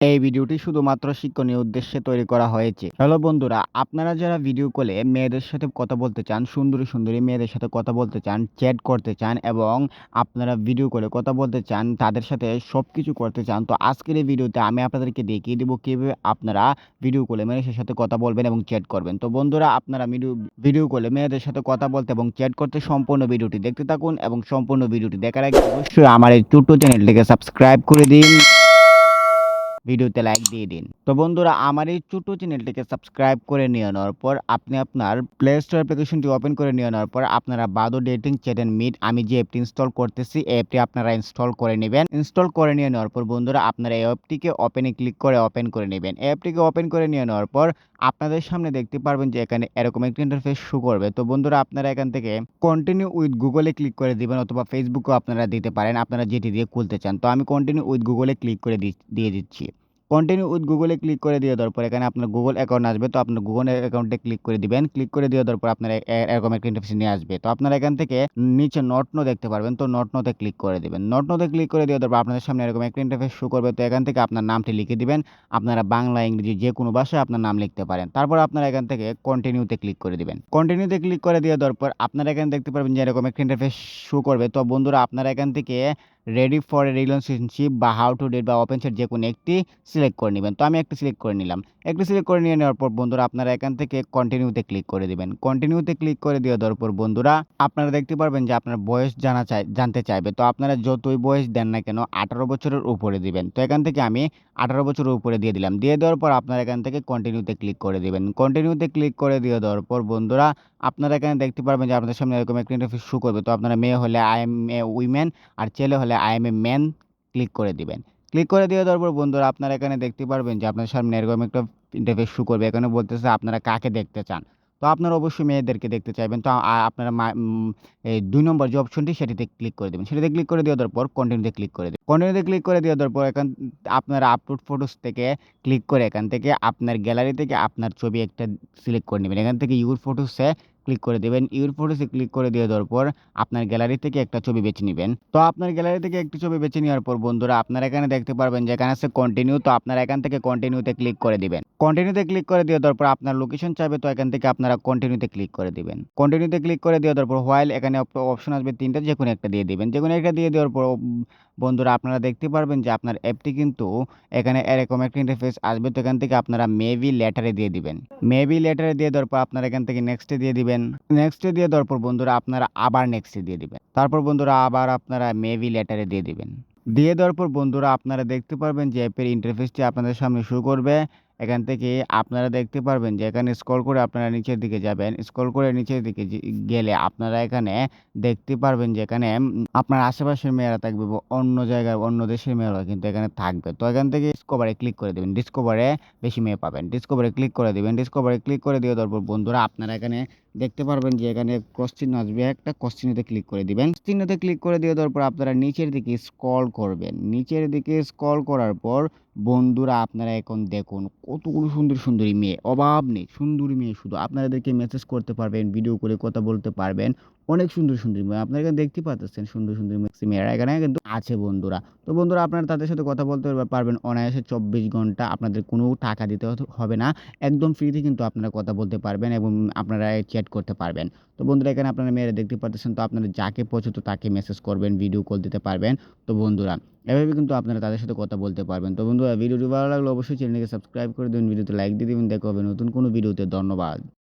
এই ভিডিওটি শুধুমাত্র শিক্ষণীয় উদ্দেশ্যে তৈরি করা হয়েছে। হ্যালো বন্ধুরা, আপনারা যারা ভিডিও কলে মেয়েদের সাথে কথা বলতে চান, সুন্দরী সুন্দরী মেয়েদের সাথে কথা বলতে চান, চ্যাট করতে চান এবং আপনারা ভিডিও কলে কথা বলতে চান, তাদের সাথে সব কিছু করতে চান, তো আজকের এই ভিডিওতে আমি আপনাদেরকে দেখিয়ে দেবো কীভাবে আপনারা ভিডিও কলে মেয়েদের সাথে কথা বলবেন এবং চ্যাট করবেন। তো বন্ধুরা, আপনারা ভিডিও ভিডিও কলে মেয়েদের সাথে কথা বলতে এবং চ্যাট করতে সম্পূর্ণ ভিডিওটি দেখতে থাকুন এবং সম্পূর্ণ ভিডিওটি দেখার আগে অবশ্যই আমার এই ছোট্ট চ্যানেলটিকে সাবস্ক্রাইব করে দিন। ভিডিওতে লাইক দিয়ে দিন। তো বন্ধুরা, আমার এই ছোটো চ্যানেলটিকে সাবস্ক্রাইব করে নিয়ে নেওয়ার পর, আপনি আপনার প্লে স্টোর অ্যাপ্লিকেশনটি ওপেন করে নিয়ে নেওয়ার পর, আপনারা Badoo dating chat and meet আমি যে অ্যাপটি ইনস্টল করতেছি, এই অ্যাপটি আপনারা ইনস্টল করে নেবেন। ইনস্টল করে নিয়ে নেওয়ার পর, বন্ধুরা, আপনারা এই অ্যাপটিকে ওপেনে ক্লিক করে ওপেন করে নেবেন। অ্যাপটিকে ওপেন করে নিয়ে নেওয়ার পর, আপনাদের সামনে দেখতে পারবেন যে এখানে এরকম একটি ইন্টারফেস শো করবে। তো বন্ধুরা, আপনারা এখান থেকে কন্টিনিউ উইথ গুগলে ক্লিক করে দিবেন অথবা ফেসবুকেও আপনারা দিতে পারেন, আপনারা যেটি দিয়ে খুলতে চান। তো আমি কন্টিনিউ উইথ গুগলে ক্লিক করে দিয়ে দিচ্ছি। কন্টিনিউ উইথ গুগলে ক্লিক করে দিয়ে দেওয়ার পর এখানে আপনার গুগল অ্যাকাউন্ট আসবে, তো আপনার গুগল অ্যাকাউন্টে ক্লিক করে দিবেন। ক্লিক করে দিয়ে দেওয়ার পর আপনার এরকম একটা ইন্টারফেস নিয়ে আসবে। তো আপনারা এখান থেকে নিচে নট নো দেখতে পারবেন, তো নট নোতে ক্লিক করে দিবেন। নট নোতে ক্লিক করে দিয়ে দেওয়ার পর আপনাদের সামনে এরকম একটা ইন্টারফেস শো করবে, তো এখান থেকে আপনার নামটি লিখে দিবেন। আপনারা বাংলা, ইংরেজি যে কোনো ভাষায় আপনার নাম লিখতে পারেন। তারপর আপনারা এখান থেকে কন্টিনিউতে ক্লিক করে দিবেন। কন্টিনিউতে ক্লিক করে দিয়ে দেওয়ার পর আপনারা এখানে দেখতে পারবেন যে এরকম একটা ইন্টারফেস শো করবে। তো বন্ধুরা, আপনারা এখান থেকে রেডি ফর এ রিলেশনশিপ বা হাউ টু ডেট বা ওপেন সেট যে কোনো একটি সিলেক্ট করে নেবেন। তো আমি একটা সিলেক্ট করে নিলাম। একটি সিলেক্ট করে নিয়ে নেওয়ার পর বন্ধুরা আপনারা এখান থেকে কন্টিনিউতে ক্লিক করে দিবেন। কন্টিনিউতে ক্লিক করে দিয়ে দেওয়ার পর বন্ধুরা আপনারা দেখতে পারবেন যে আপনার বয়স জানা চাই, জানতে চাইবে। তো আপনারা যতই বয়স দেন না কেন আঠারো বছরের উপরে দিবেন। তো এখান থেকে আমি আঠারো বছরের উপরে দিয়ে দিলাম। দিয়ে দেওয়ার পর আপনারা এখান থেকে কন্টিনিউতে ক্লিক করে দিবেন। কন্টিনিউতে ক্লিক করে দিয়ে দেওয়ার পর বন্ধুরা আপনারা এখানে দেখতে পারবেন যে আপনাদের সামনে এরকম একটা ইন্টারফেস শো করবে। তো আপনারা মেয়ে হলে আই এম এ উইমেন আর ছেলে হলে I am a man click করে দিবেন। ক্লিক করে দিয়ে দেওয়ার পর বন্ধুরা আপনারা এখানে দেখতে পারবেন যে আপনার সামনে এরকম একটা ইন্টারফেস শুরু করবে। এখানে বলতেছে আপনারা কাকে দেখতে চান? তো আপনারা অবশ্যই মেয়েদেরকে দেখতে চাইবেন। তো আপনারা দুই নম্বর যে অপশনটি সেটিতে ক্লিক করে দেবেন। সেটিতে ক্লিক করে দেওয়ার পর কন্টিনিউতে ক্লিক করে দেবেন। কন্টিনিউতে ক্লিক করে দেওয়ার পর এখান, আপনারা আপলোড ফটোস থেকে ক্লিক করে এখান থেকে আপনার গ্যালারি থেকে আপনার ছবি একটা সিলেক্ট করে নেবেন। এখান থেকে ইউর ফটোসে ক্লিক করে দেবেন। ইউর ফটোসে ক্লিক করে দিয়ে দেওয়ার পর আপনার গ্যালারি থেকে একটা ছবি বেছে নেবেন। তো আপনার গ্যালারি থেকে একটি ছবি বেছে নেওয়ার পর বন্ধুরা আপনারা এখানে দেখতে পারবেন যে এখানে আছে কন্টিনিউ তো আপনারা এখান থেকে কন্টিনিউতে ক্লিক করে দিবেন। কন্টিনিউতে ক্লিক করে দিয়ে দেওয়ার পর আপনার লোকেশন চাইবে, তো এখান থেকে আপনারা কন্টিনিউতে ক্লিক করে দিবেন। কন্টিনিউতে ক্লিক করে দিয়ে দেওয়ার পর হোয়াইল এখানে অপশন আসবে তিনটা যে কোনো একটা দিয়ে দিবেন। যে কোনো একটা দিয়ে দেওয়ার পর বন্ধুরা আপনারা দেখতে পারবেন যে আপনার অ্যাপটি কিন্তু এখানে এরকম একটা ইন্টারফেস আসবে, তো এখান থেকে আপনারা মেবি লেটারে দিয়ে দিবেন। মেবি লেটারে দিয়ে দেওয়ার পর আপনারা এখান থেকে নেক্সটে দিয়ে দিবেন। নেক্সটে দিয়ে দেওয়ার পর বন্ধুরা আপনারা আবার নেক্সটে দিয়ে দিবেন। তারপর বন্ধুরা আবার আপনারা মেবি লেটারে দিয়ে দিবেন। দিয়ে দেওয়ার পর বন্ধুরা আপনারা দেখতে পারবেন যে অ্যাপের ইন্টারফেসটি আপনাদের সামনে শুরু করবে। এখান থেকে আপনারা দেখতে পারবেন যে এখানে স্ক্রল করে আপনারা নিচের দিকে যাবেন। স্ক্রল করে নিচের দিকে গেলে আপনারা এখানে দেখতে পারবেন যে এখানে আপনার আশেপাশের মেয়েরা থাকবে অন্য জায়গায় অন্য দেশের মেয়েরা কিন্তু এখানে থাকবে। তো এখান থেকে ডিসকভারে ক্লিক করে দেবেন। ডিসকোভারে বেশি মেয়ে পাবেন। ডিসকোভারে ক্লিক করে দেবেন। ডিসকভারে ক্লিক করে দিয়ে তারপর পর বন্ধুরা আপনারা এখানে দেখতে পারবেন যে এখানে ক্রস চিহ্ন আসবে। একটা ক্রস চিহ্নতে ক্লিক করে দিবেন। চিহ্নতে ক্লিক করে দিয়ে দেওয়ার পর আপনারা নিচের দিকে স্ক্রল করবেন। নিচের দিকে স্ক্রল করার পর বন্ধুরা আপনারা এখন দেখুন কতগুলো সুন্দর, সুন্দরী মেয়ে। অভাব নেই, সুন্দরী মেয়ে শুধু। আপনাদেরকে মেসেজ করতে পারবেন ভিডিও করে কথা বলতে পারবেন। অনেক সুন্দর সুন্দর মেয়ে। আপনারা এখানে দেখতে পাচ্ছেন সুন্দর সুন্দর মেয়েরা এখানে কিন্তু আছে বন্ধুরা। তো বন্ধুরা, আপনারা তাদের সাথে কথা বলতে পারবেন অনায়াসে চব্বিশ ঘণ্টা। আপনাদের কোনো টাকা দিতে হবে না। একদম ফ্রিতে কিন্তু আপনারা কথা বলতে পারবেন এবং আপনারা চ্যাট করতে পারবেন। তো বন্ধুরা, এখানে আপনারা মেয়েরা দেখতে পাচ্ছেন তো আপনারা যাকে পছন্দ তাকে মেসেজ করবেন ভিডিও কল দিতে পারবেন। তো বন্ধুরা, এভাবে কিন্তু আপনারা তাদের সাথে কথা বলতে পারবেন। তো বন্ধুরা ভিডিওটি ভালো লাগলে অবশ্যই চ্যানেলকে সাবস্ক্রাইব করে দিন ভিডিওতে লাইক দিয়ে দিবেন। দেখা হবে নতুন কোনো ভিডিওতে ধন্যবাদ।